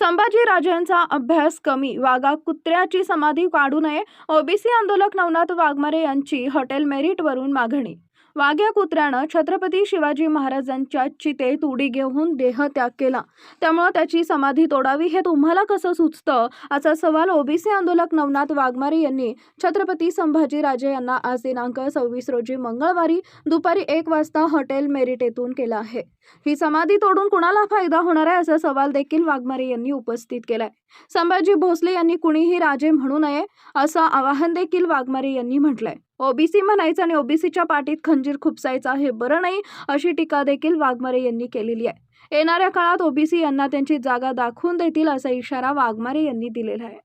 संभाजी राजांचा अभ्यास कमी वाघा कुत्र्याची समाधी काढू नये ओबीसी आंदोलक नवनाथ वाघमारे यांची हॉटेल मेरिटवरून मागणी वाघ्या कुत्र्यानं छत्रपती शिवाजी महाराजांच्या चितेत उडी घेऊन देह त्याग केला. त्यामुळं त्याची समाधी तोडावी हे तुम्हाला कसं सुचतं? असा सवाल ओबीसी आंदोलक नवनाथ वाघमारे यांनी छत्रपती संभाजीराजे यांना आज दिनांक सव्वीस रोजी मंगळवारी दुपारी एक वाजता हॉटेल मेरिट येथून केला आहे. ही समाधी तोडून कुणाला फायदा होणार आहे असा सवाल देखील वाघमारे यांनी उपस्थित केलाय. संभाजी भोसले यांनी कुणीही राजे म्हणू नये असं आवाहन देखील वाघमारे यांनी म्हटलंय. ओबीसी म्हणायचं आणि ओबीसीच्या पाठीत खंजीर खुपसायचा हे बरं नाही अशी टीका देखील वाघमारे यांनी केलेली आहे. येणाऱ्या काळात ओबीसी यांना त्यांची जागा दाखवून देतील असा इशारा वाघमारे यांनी दिलेला आहे.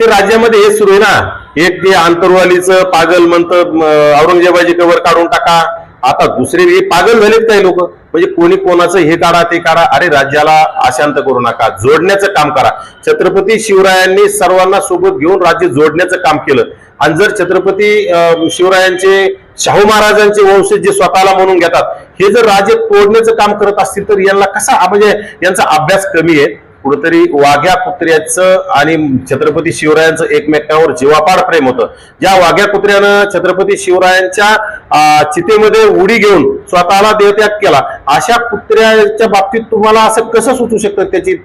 ते राज्यामध्ये हे सुरू आहे ना? एक ते आंतरवालीचं पागल म्हणतं औरंगजेबाची कवर काढून टाका. आता दुसरे वेळी पागल झालेत काही लोक. म्हणजे कोणी कोणाचं हे काढा ते काढा. अरे राज्याला अशांत करू नका. जोडण्याचं काम करा. छत्रपती शिवरायांनी सर्वांना सोबत घेऊन राज्य जोडण्याचं काम केलं. आणि जर छत्रपती शिवरायांचे शाहू महाराजांचे वंशज जे स्वतःला म्हणून घेतात हे जर राज्य तोडण्याचं काम करत असतील तर यांना कसा म्हणजे यांचा अभ्यास कमी आहे? कुठेतरी वाघ्या कुत्र्याचं आणि छत्रपती शिवरायांचं एकमेकांवर जीवापाड प्रेम होतं. ज्या वाघ्या कुत्र्यानं छत्रपती शिवरायांच्या चितेमध्ये उडी घेऊन स्वतःला देहत्याग केला अशा कुत्र्याच्या बाबतीत तुम्हाला असं कसं सुचू शकतं त्याची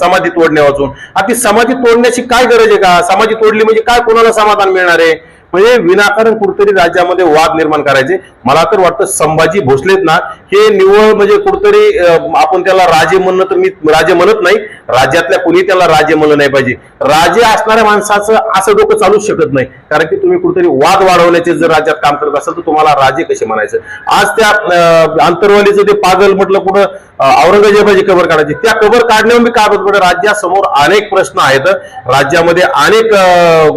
समाधी तोडण्या वाचून? आता ती समाधी तोडण्याची काय गरज आहे का? समाधी तोडली म्हणजे काय कोणाला समाधान मिळणार आहे? म्हणजे विनाकारण कुठेतरी राज्यामध्ये वाद निर्माण करायचे. मला तर वाटतं संभाजी भोसलेत ना हे निव्वळ म्हणजे कुठतरी आपण त्याला राजे म्हणणं तर मी राजे म्हणत नाही राज्यातल्या कुणी त्याला राजे म्हणलं नाही पाहिजे. राजे असणाऱ्या माणसाचं असं डोकं चालूच शकत नाही. कारण की तुम्ही कुठेतरी वाद वाढवण्याचे जर राज्यात काम करत असाल तर तुम्हाला राजे कसे म्हणायचं? आज त्या आंतरवालीचं ते पागल म्हटलं कुठं औरंगजेबाची कबर काढायची. त्या कबर काढण्यावर मी काय होतं राज्यासमोर अनेक प्रश्न आहेत. राज्यामध्ये अनेक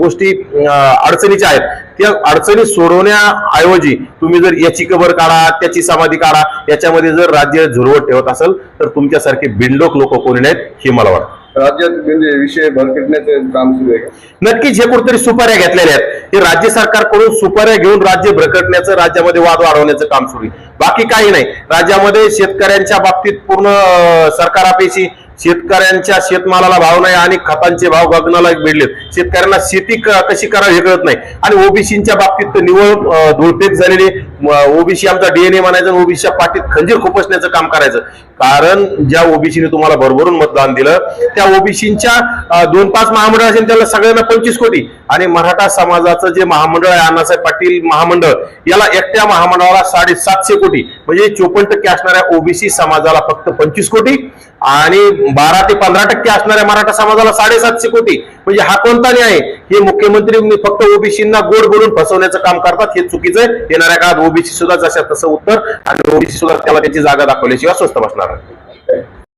गोष्टी अडचणीच्या आहेत. त्या अडचणी सोडवण्याऐवजी तुम्ही जर याची कबर काढा त्याची समाधी काढा याच्यामध्ये जर राज्य झुरवत ठेवत असेल तर तुमच्यासारखे बिंडोक लोक कोणी नाहीत हे मला वाटतं. राज्यात म्हणजे विषय भरकटण्याचे काम सुरू आहे? नक्कीच हे कुठेतरी सुपाऱ्या घेतलेल्या आहेत. हे राज्य सरकारकडून सुपाऱ्या घेऊन राज्य भरकटण्याचं राज्यामध्ये वाद वाढवण्याचं काम सुरू आहे. बाकी काही नाही. राज्यामध्ये शेतकऱ्यांच्या बाबतीत पूर्ण अं, सरकार अपेक्षी शेतकऱ्यांच्या शेतमालाला भाव नाही आणि खतांचे भाव गगनाला मिळलेत. शेतकऱ्यांना शेती कशी करावी हे कळत नाही. आणि ओबीसीच्या बाबतीत तर निवळ अं, झालेली ओबीसी आमचा डीएनए म्हणायचं ओबीसीच्या पाठीत खंजीर खुपसण्याचं काम करायचं. कारण ज्या ओबीसीने तुम्हाला भरभरून मतदान दिलं त्या ओबीसीच्या दोन पाच महामंडळ असेल त्याला सगळ्यांना पंचवीस कोटी. आणि मराठा समाजाचं जे महामंडळ आहे अण्णासाहेब पाटील महामंडळ याला एकट्या महामंडळाला साडेसातशे कोटी. म्हणजे चोपन्न टक्के असणाऱ्या ओबीसी समाजाला फक्त पंचवीस कोटी आणि बारा ते पंधरा टक्के असणाऱ्या मराठा समाजाला साडेसातशे कोटी. म्हणजे हा कोणता न्याय? हे मुख्यमंत्री फक्त ओबीसींना गोड बोलून फसवण्याचं काम करतात हे चुकीचं आहे. येणाऱ्या काळात ओबीसी सुद्धा जशा तसं उत्तर आणि ओबीसी सुद्धा त्याला त्याची जागा दाखवल्याशिवाय स्वस्त बसणार